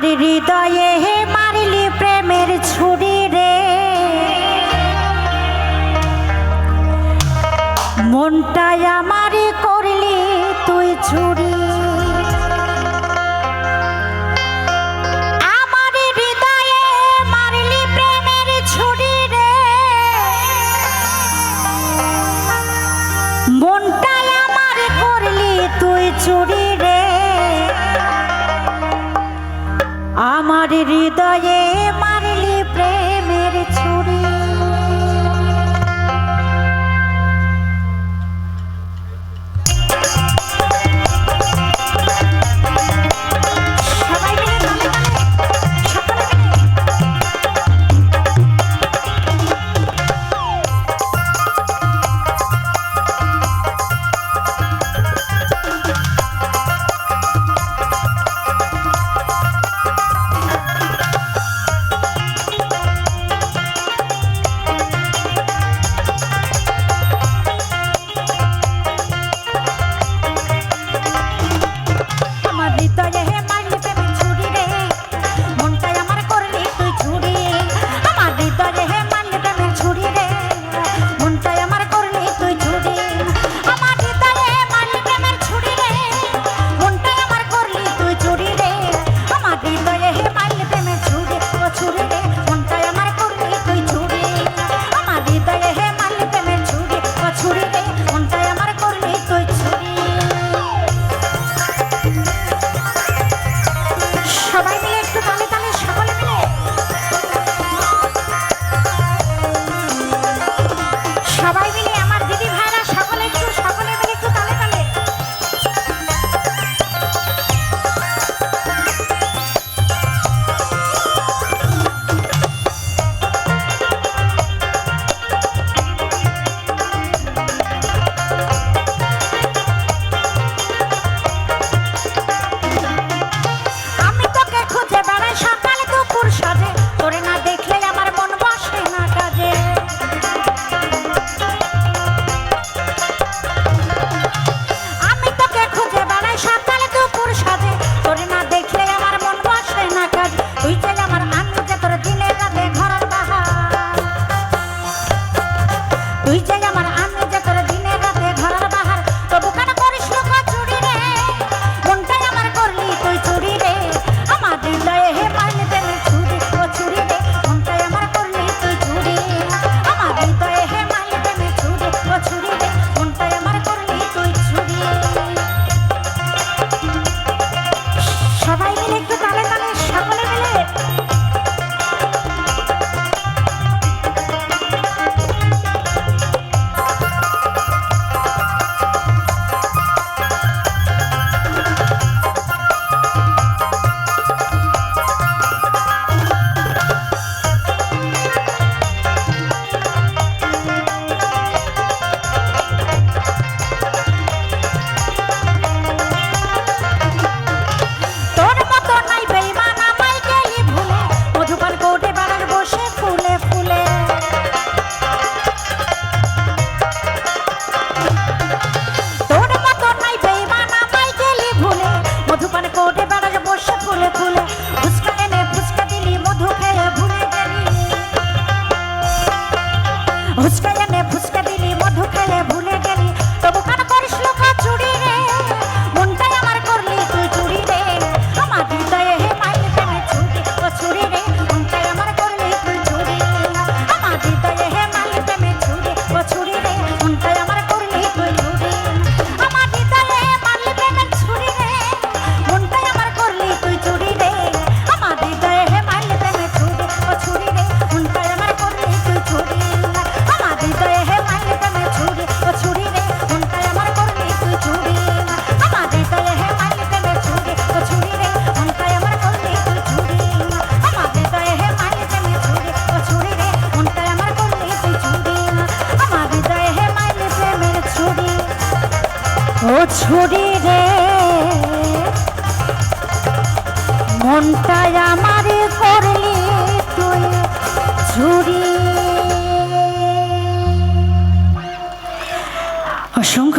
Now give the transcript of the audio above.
আমার হৃদয়ে হে মারিলি প্রেমের ছুরি রে। মনটাই আমারে করিলি তুই ছুরি। চুরি হৃদয়ে 浮いちゃ ফুসকা এনে ফুসকা ছুরি রে। মনটা আমারে করলি তুই ছুরি। অসংখ্য